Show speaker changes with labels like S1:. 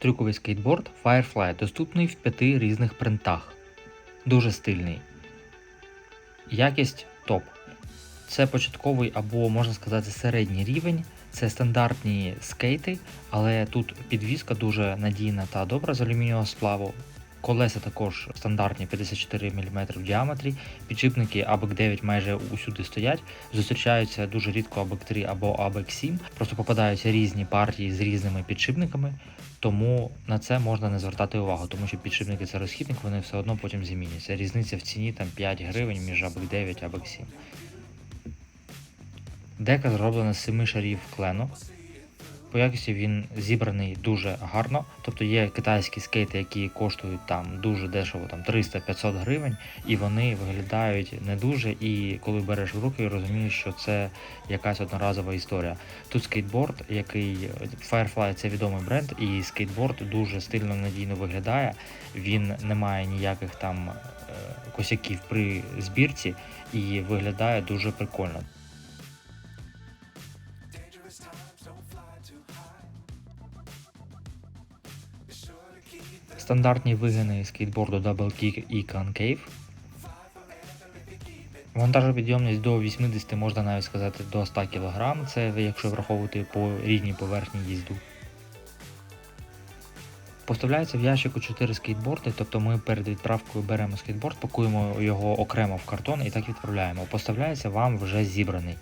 S1: Трюковий скейтборд Firefly доступний в п'яти різних принтах. Дуже стильний. Якість топ. Це початковий або можна сказати середній рівень. Це стандартні скейти, але тут підвіска дуже надійна та добра з алюмінієвого сплаву. Колеса також стандартні 54 мм в діаметрі, підшипники ABEC 9 майже усюди стоять. Зустрічаються дуже рідко ABEC 3 або ABEC 7, просто попадаються різні партії з різними підшипниками, тому на це можна не звертати увагу, тому що підшипники це розхідник, вони все одно потім зміняться. Різниця в ціні там 5 гривень між ABEC 9 і ABEC 7. Дека зроблена з 7 шарів клену. По якості він зібраний дуже гарно. Тобто є китайські скейти, які коштують там дуже дешево, там 300-500 гривень, і вони виглядають не дуже. І коли береш в руки, розумієш, що це якась одноразова історія. Тут скейтборд, який Firefly це відомий бренд, і скейтборд дуже стильно надійно виглядає. Він не має ніяких там е, косяків при збірці і виглядає дуже прикольно. Стандартні вигини скейтборду Double Kick і Concave. Вантажопідйомність до 80, можна навіть сказати, до 100 кг. Це якщо враховувати по рідній поверхні їзду. Поставляється в ящику 4 скейтборди, тобто ми перед відправкою беремо скейтборд, пакуємо його окремо в картон і так відправляємо. Поставляється вам вже зібраний.